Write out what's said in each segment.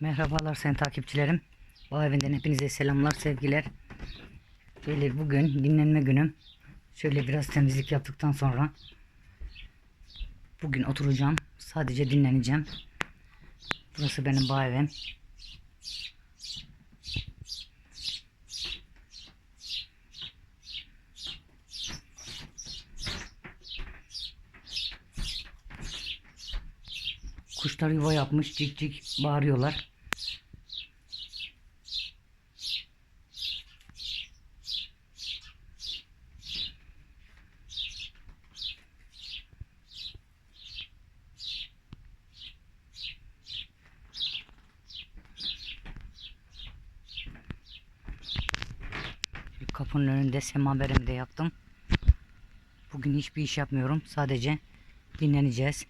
Merhabalar sayın takipçilerim. Bağ evinden hepinize selamlar, sevgiler. Böyle bugün dinlenme günüm. Şöyle biraz temizlik yaptıktan sonra bugün oturacağım. Sadece dinleneceğim. Burası benim bağ evim. Kuşlar yuva yapmış, cik cik bağırıyorlar. Kapının önünde semaverimi de yaptım. Bugün hiçbir iş yapmıyorum. Sadece dinleneceğiz.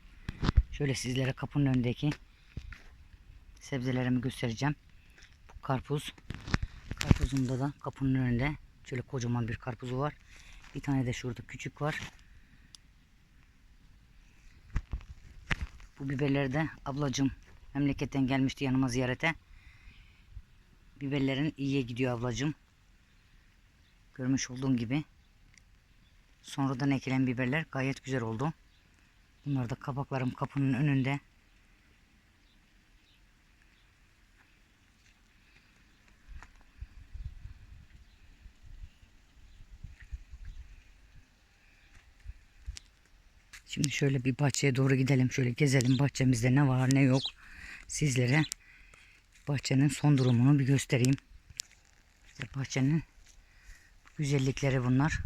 Şöyle sizlere kapının önündeki sebzelerimi göstereceğim. Bu karpuz. Karpuzumda da kapının önünde şöyle kocaman bir karpuzu var. Bir tane de şurada küçük var. Bu biberleri de ablacım memleketten gelmişti yanıma ziyarete. Biberlerin iyiye gidiyor ablacım. Görmüş olduğun gibi. Sonradan ekilen biberler gayet güzel oldu. Bunlar da kabaklarım kapının önünde. Şimdi şöyle bir bahçeye doğru gidelim. Şöyle gezelim bahçemizde ne var ne yok. Sizlere bahçenin son durumunu bir göstereyim. İşte bahçenin güzellikleri bunlar.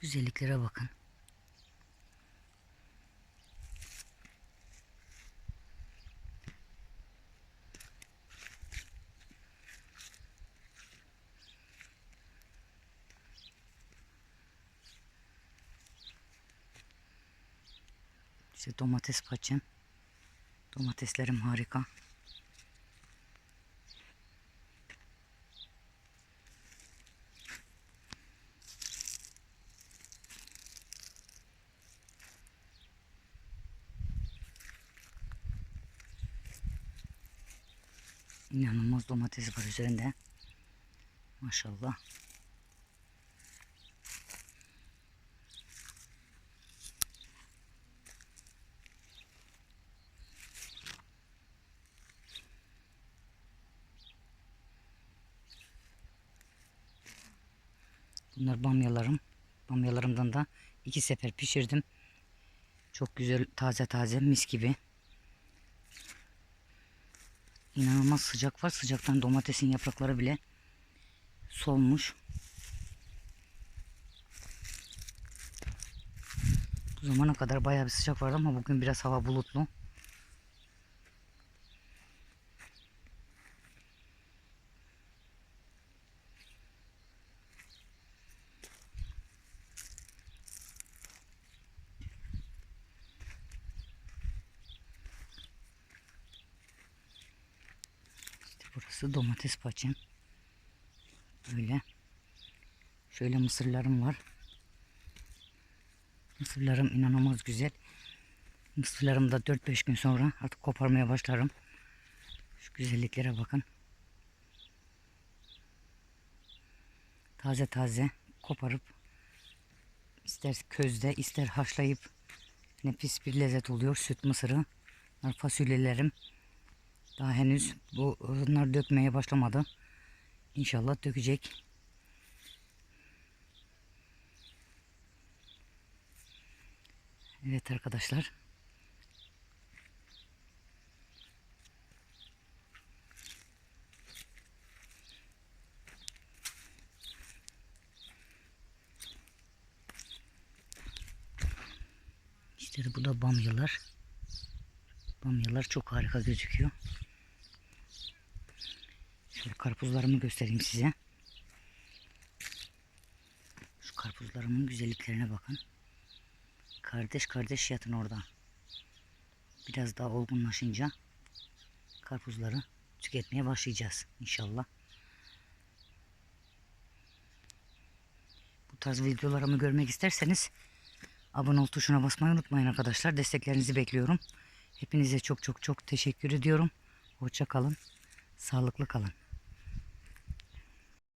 Güzelliklere bakın. İşte domates bahçem. Domateslerim harika. İnanılmaz domates var üzerinde. Maşallah. Bunlar bamyalarım. Bamyalarımdan da iki sefer pişirdim. Çok güzel taze taze mis gibi. İnanılmaz sıcak var. Sıcaktan domatesin yaprakları bile solmuş. Bu zamana kadar bayağı bir sıcak vardı ama bugün biraz hava bulutlu. İşte burası domates bahçem. Böyle. Şöyle mısırlarım var. Mısırlarım inanılmaz güzel. Mısırlarım da 4-5 gün sonra artık koparmaya başlarım. Şu güzelliklere bakın. Taze taze koparıp ister közde ister haşlayıp nefis bir lezzet oluyor. Süt mısırı. Fasulyelerim. Daha henüz bu bunlar dökmeye başlamadı. İnşallah dökecek. Evet arkadaşlar. İşte bu da bamyalar. Bamyalar çok harika gözüküyor. Şöyle karpuzlarımı göstereyim size. Şu karpuzlarımın güzelliklerine bakın. Kardeş kardeş yatın orada. Biraz daha olgunlaşınca karpuzları tüketmeye başlayacağız inşallah. tarz videolarımı görmek isterseniz abone ol tuşuna basmayı unutmayın arkadaşlar. Desteklerinizi bekliyorum. Hepinize çok çok çok teşekkür ediyorum. Hoşça kalın. Sağlıklı kalın.